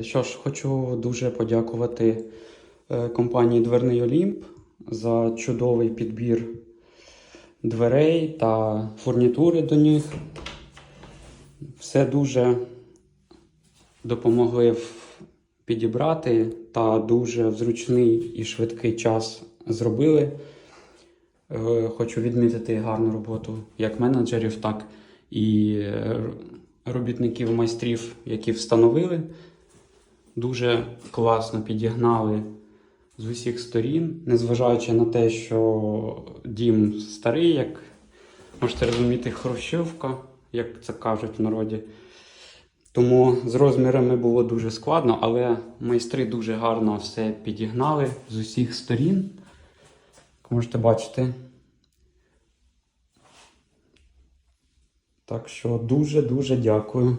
Що ж, хочу дуже подякувати е, компанії Дверний Олімп за чудовий підбір дверей та фурнітури до них. Все дуже допомогли підібрати та дуже в зручний і швидкий час зробили. Е, Хочу відмітити гарну роботу як менеджерів, так і е, робітників майстрів, які встановили. Дуже класно підігнали з усіх сторін, незважаючи на те, що дім старий, як можете розуміти, хрущовка, як це кажуть в народі. Тому з розмірами було дуже складно, але майстри дуже гарно все підігнали з усіх сторін. Можете бачити. Так що дуже-дуже дякую.